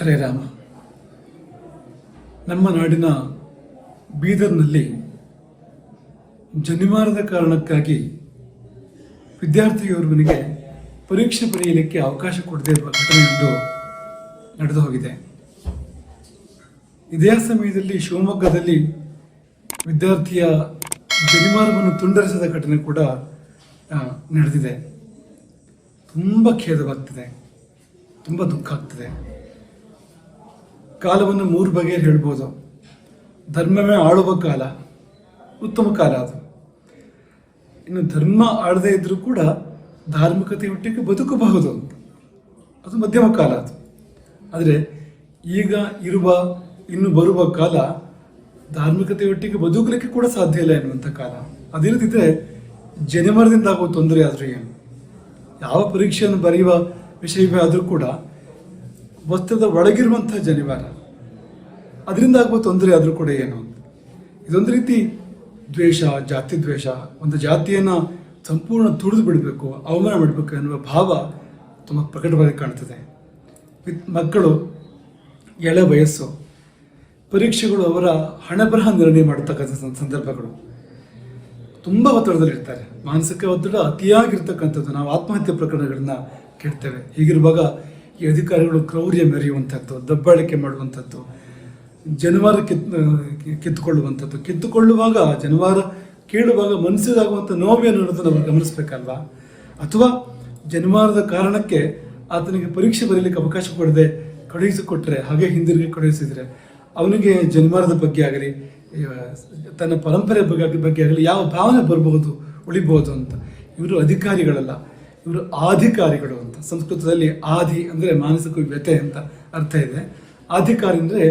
ಹರೇ ರಾಮ. ನಮ್ಮ ನಾಡಿನ ಬೀದರ್ನಲ್ಲಿ ಜನಿವಾರದ ಕಾರಣಕ್ಕಾಗಿ ವಿದ್ಯಾರ್ಥಿಯೋರ್ವನಿಗೆ ಪರೀಕ್ಷೆ ಬರೆಯಲಿಕ್ಕೆ ಅವಕಾಶ ಕೊಡದೇ ಇರುವ ಘಟನೆಯೊಂದು ನಡೆದು ಹೋಗಿದೆ. ಇದೇ ಸಮಯದಲ್ಲಿ ಶಿವಮೊಗ್ಗದಲ್ಲಿ ವಿದ್ಯಾರ್ಥಿಯ ಜನಿವಾರವನ್ನು ತುಂಡರಿಸಿದ ಘಟನೆ ಕೂಡ ನಡೆದಿದೆ. ತುಂಬ ಖೇದವಾಗ್ತಿದೆ. ತುಂಬ ದುಃಖ ಆಗ್ತದೆ. ಕಾಲವನ್ನು ಮೂರು ಬಗೆಯಲ್ಲಿ ಹೇಳ್ಬೋದು. ಧರ್ಮವೇ ಆಳುವ ಕಾಲ, ಉತ್ತಮ ಕಾಲ ಅದು. ಇನ್ನು ಧರ್ಮ ಆಳದೇ ಇದ್ದರೂ ಕೂಡ ಧಾರ್ಮಿಕತೆ ಒಟ್ಟಿಗೆ ಬದುಕಬಹುದು. ಅದು ಮಧ್ಯಮ ಕಾಲ ಅದು. ಆದರೆ ಈಗ ಇರುವ, ಇನ್ನು ಬರುವ ಕಾಲ ಧಾರ್ಮಿಕತೆ ಒಟ್ಟಿಗೆ ಬದುಕಲಿಕ್ಕೆ ಕೂಡ ಸಾಧ್ಯ ಇಲ್ಲ ಎನ್ನುವಂಥ ಕಾಲ. ಅದಿಲ್ಲದಿದ್ದರೆ ಜನಮರದಿಂದ ಆಗುವ ತೊಂದರೆ ಆದರೆ ಏನು? ಯಾವ ಪರೀಕ್ಷೆಯನ್ನು ಬರೆಯುವ ವಿಷಯವೇ ಆದರೂ ಕೂಡ ವಸ್ತ್ರದ ಒಳಗಿರುವಂಥ ಜನಿವಾರ. ಅದರಿಂದ ಆಗುವ ತೊಂದರೆ ಆದರೂ ಕೂಡ ಏನು? ಅಂತ ಇದೊಂದು ರೀತಿ ದ್ವೇಷ, ಜಾತಿ ದ್ವೇಷ, ಒಂದು ಜಾತಿಯನ್ನು ಸಂಪೂರ್ಣ ತುಳಿದು ಬಿಡಬೇಕು, ಅವಮಾನ ಮಾಡಬೇಕು ಎನ್ನುವ ಭಾವ ತುಂಬ ಪ್ರಕಟವಾಗಿ ಕಾಣ್ತದೆ. ಮಕ್ಕಳು, ಎಳೆ ವಯಸ್ಸು, ಪರೀಕ್ಷೆಗಳು ಅವರ ಹಣಬರಹ ನಿರ್ಣಯ ಮಾಡತಕ್ಕಂಥ ಸಂದರ್ಭಗಳು. ತುಂಬ ಒತ್ತಡದಲ್ಲಿರ್ತಾರೆ. ಮಾನಸಿಕ ಒತ್ತಡ ಅತಿಯಾಗಿರ್ತಕ್ಕಂಥದ್ದು. ನಾವು ಆತ್ಮಹತ್ಯೆ ಪ್ರಕರಣಗಳನ್ನ ಕೇಳ್ತೇವೆ. ಹೀಗಿರುವಾಗ ಈ ಅಧಿಕಾರಿಗಳು ಕ್ರೌರ್ಯ ಮೆರೆಯುವಂಥದ್ದು, ದಬ್ಬಾಳಿಕೆ ಮಾಡುವಂಥದ್ದು, ಜನವಾರ ಕಿತ್ ಕಿತ್ತುಕೊಳ್ಳುವಂಥದ್ದು. ಕಿತ್ತುಕೊಳ್ಳುವಾಗ, ಜನವಾರ ಕೇಳುವಾಗ ಮನಸ್ಸಿದಾಗುವಂಥ ನೋವೇನು ಅನ್ನೋದನ್ನು ನಾವು ಗಮನಿಸ್ಬೇಕಲ್ವಾ? ಅಥವಾ ಜನವಾರದ ಕಾರಣಕ್ಕೆ ಆತನಿಗೆ ಪರೀಕ್ಷೆ ಬರೀಲಿಕ್ಕೆ ಅವಕಾಶ ಕೊಡದೆ ಕಳುಹಿಸಿಕೊಟ್ರೆ, ಹಾಗೆ ಹಿಂದಿರುಗಿ ಕಳುಹಿಸಿದರೆ, ಅವನಿಗೆ ಜನವಾರದ ಬಗ್ಗೆ ಆಗಲಿ ತನ್ನ ಪರಂಪರೆ ಬಗ್ಗೆ ಬಗ್ಗೆ ಆಗಲಿ ಯಾವ ಭಾವನೆ ಬರಬಹುದು, ಉಳಿಬಹುದು ಅಂತ. ಇವರು ಅಧಿಕಾರಿಗಳಲ್ಲ. ಇವರು ಆಧಿಕಾರಿಗಳು ಅಂತ. ಸಂಸ್ಕೃತದಲ್ಲಿ ಆದಿ ಅಂದರೆ ಮಾನಸಿಕ ವ್ಯಥೆ ಅಂತ ಅರ್ಥ ಇದೆ. ಅಧಿಕಾರಿ ಅಂದರೆ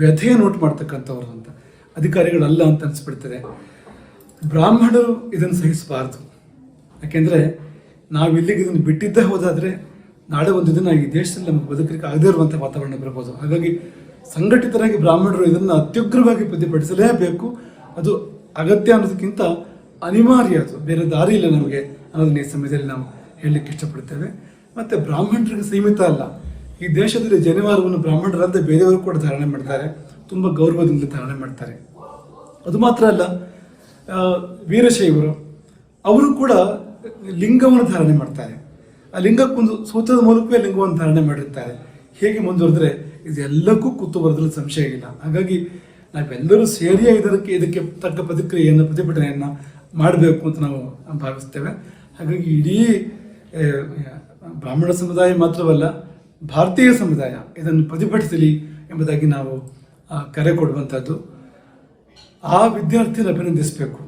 ವ್ಯಥೆಯ ನೋಟ್ ಮಾಡ್ತಕ್ಕಂಥವ್ರು ಅಂತ. ಅಧಿಕಾರಿಗಳಲ್ಲ ಅಂತ ಅನಿಸ್ಬಿಡ್ತಾರೆ ಬ್ರಾಹ್ಮಣರು ಇದನ್ನು ಸಹಿಸಬಾರ್ದು. ಯಾಕೆಂದರೆ ನಾವು ಇಲ್ಲಿಗೆ ಇದನ್ನು ಬಿಟ್ಟಿದ್ದೇ ಹೋದಾದರೆ ನಾಳೆ ಒಂದು ದಿನ ಈ ದೇಶದಲ್ಲಿ ನಮಗೆ ಬದುಕಲಿಕ್ಕೆ ಆಗದೇ ಇರುವಂಥ ವಾತಾವರಣ ಬರ್ಬೋದು. ಹಾಗಾಗಿ ಸಂಘಟಿತರಾಗಿ ಬ್ರಾಹ್ಮಣರು ಇದನ್ನು ಅತ್ಯುಗ್ರವಾಗಿ ಪ್ರತಿಭಟಿಸಲೇಬೇಕು. ಅದು ಅಗತ್ಯ ಅನ್ನೋದಕ್ಕಿಂತ ಅನಿವಾರ್ಯ ಅದು. ಬೇರೆ ದಾರಿ ಇಲ್ಲ ನಮಗೆ ಅನ್ನೋದನ್ನ ಈ ಸಮಯದಲ್ಲಿ ನಾವು ಹೇಳಲಿಕ್ಕೆ ಇಷ್ಟಪಡ್ತೇವೆ ಮತ್ತು ಬ್ರಾಹ್ಮಣರಿಗೆ ಸೀಮಿತ ಅಲ್ಲ. ಈ ದೇಶದಲ್ಲಿ ಜನಿವಾರವನ್ನು ಬ್ರಾಹ್ಮಣರಂತೆ ಬೇರೆಯವರು ಕೂಡ ಧಾರಣೆ ಮಾಡ್ತಾರೆ. ತುಂಬ ಗೌರವದಿಂದ ಧಾರಣೆ ಮಾಡ್ತಾರೆ. ಅದು ಮಾತ್ರ ಅಲ್ಲ ವೀರಶೈವರು ಅವರು ಕೂಡ ಲಿಂಗವನ್ನು ಧಾರಣೆ ಮಾಡ್ತಾರೆ. ಆ ಲಿಂಗಕ್ಕೊಂದು ಸೂತ್ರದ ಮೂಲಕವೇ ಲಿಂಗವನ್ನು ಧಾರಣೆ ಮಾಡಿರ್ತಾರೆ. ಹೇಗೆ ಮುಂದುವರೆದ್ರೆ ಇದೆಲ್ಲಕ್ಕೂ ಕೂತು ಬರೋದ್ರಲ್ಲಿ ಸಂಶಯ ಇಲ್ಲ. ಹಾಗಾಗಿ ನಾವೆಲ್ಲರೂ ಸೇರಿಯೇ ಇದಕ್ಕೆ ಇದಕ್ಕೆ ತಕ್ಕ ಪ್ರತಿಕ್ರಿಯೆಯನ್ನು, ಪ್ರತಿಭಟನೆಯನ್ನು ಮಾಡಬೇಕು ಅಂತ ನಾವು ಭಾವಿಸ್ತೇವೆ. ಹಾಗಾಗಿ ಇಡೀ ಬ್ರಾಹ್ಮಣ ಸಮುದಾಯ ಮಾತ್ರವಲ್ಲ, ಭಾರತೀಯ ಸಮುದಾಯ ಇದನ್ನು ಪ್ರತಿಭಟಿಸಲಿ ಎಂಬುದಾಗಿ ನಾವು ಕರೆ ಕೊಡುವಂಥದ್ದು. ಆ ವಿದ್ಯಾರ್ಥಿಯನ್ನು ಅಭಿನಂದಿಸಬೇಕು.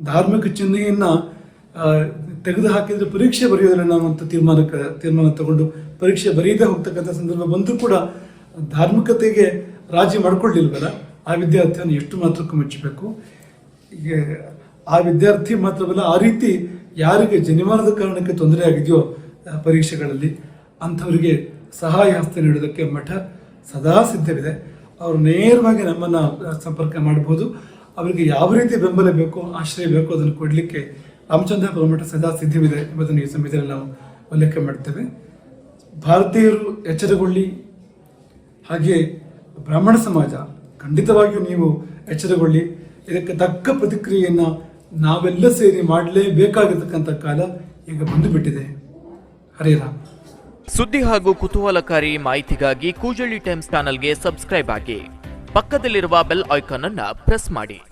ಧಾರ್ಮಿಕ ಚಿಹ್ನೆಯನ್ನ ತೆಗೆದು ಹಾಕಿದ್ರೆ ಪರೀಕ್ಷೆ ಬರೆಯೋದಿಲ್ಲ ನಾವು ಅಂತ ತೀರ್ಮಾನಕ್ಕೆ ತೀರ್ಮಾನ ತಗೊಂಡು ಪರೀಕ್ಷೆ ಬರೆಯದೇ ಹೋಗ್ತಕ್ಕಂಥ ಸಂದರ್ಭ ಬಂದರೂ ಕೂಡ ಧಾರ್ಮಿಕತೆಗೆ ರಾಜಿ ಮಾಡ್ಕೊಳ್ಳಿಲ್ವಲ್ಲ, ಆ ವಿದ್ಯಾರ್ಥಿಯನ್ನು ಎಷ್ಟು ಮಾತ್ರಕ್ಕೂ ಮೆಚ್ಚಬೇಕು. ಈಗ ಆ ವಿದ್ಯಾರ್ಥಿ ಮಾತ್ರವಲ್ಲ, ಆ ರೀತಿ ಯಾರಿಗೆ ಜನಿವಾರದ ಕಾರಣಕ್ಕೆ ತೊಂದರೆ ಆಗಿದೆಯೋ ಪರೀಕ್ಷೆಗಳಲ್ಲಿ ಅಂಥವರಿಗೆ ಸಹಾಯ ಹಸ್ತ ನೀಡೋದಕ್ಕೆ ಮಠ ಸದಾ ಸಿದ್ಧವಿದೆ. ಅವರು ನೇರವಾಗಿ ನಮ್ಮನ್ನು ಸಂಪರ್ಕ ಮಾಡಬಹುದು. ಅವರಿಗೆ ಯಾವ ರೀತಿ ಬೆಂಬಲ ಬೇಕೋ, ಆಶ್ರಯ ಬೇಕೋ ಅದನ್ನು ಕೊಡಲಿಕ್ಕೆ ರಾಮಚಂದ್ರಪುರ ಮಠ ಸದಾ ಸಿದ್ಧವಿದೆ ಎಂಬುದನ್ನು ಈ ಸಮಯದಲ್ಲಿ ನಾವು ಉಲ್ಲೇಖ ಮಾಡ್ತೇವೆ. ಭಾರತೀಯರು ಎಚ್ಚರಗೊಳ್ಳಿ. ಹಾಗೆ ಬ್ರಾಹ್ಮಣ ಸಮಾಜ, ಖಂಡಿತವಾಗಿಯೂ ನೀವು ಎಚ್ಚರಗೊಳ್ಳಿ. ಇದಕ್ಕೆ ತಕ್ಕ ಪ್ರತಿಕ್ರಿಯೆಯನ್ನು ನಾವೆಲ್ಲ ಸೇರಿ ಮಾಡಲೇಬೇಕಾಗಿರ್ತಕ್ಕಂಥ ಕಾಲ ಈಗ ಬಂದು ಬಿಟ್ಟಿದೆ ಹರಿರಾಮ್ ಸುದ್ದಿ ಹಾಗೂ ಕುತೂಹಲಕಾರಿ ಮಾಹಿತಿಗಾಗಿ ಕೂಜಳ್ಳಿ ಟೈಮ್ಸ್ ಚಾನಲ್ಗೆ ಸಬ್ಸ್ಕ್ರೈಬ್ ಆಗಿ. ಪಕ್ಕದಲ್ಲಿರುವ ಬೆಲ್ ಐಕಾನ್ ಅನ್ನ ಪ್ರೆಸ್ ಮಾಡಿ.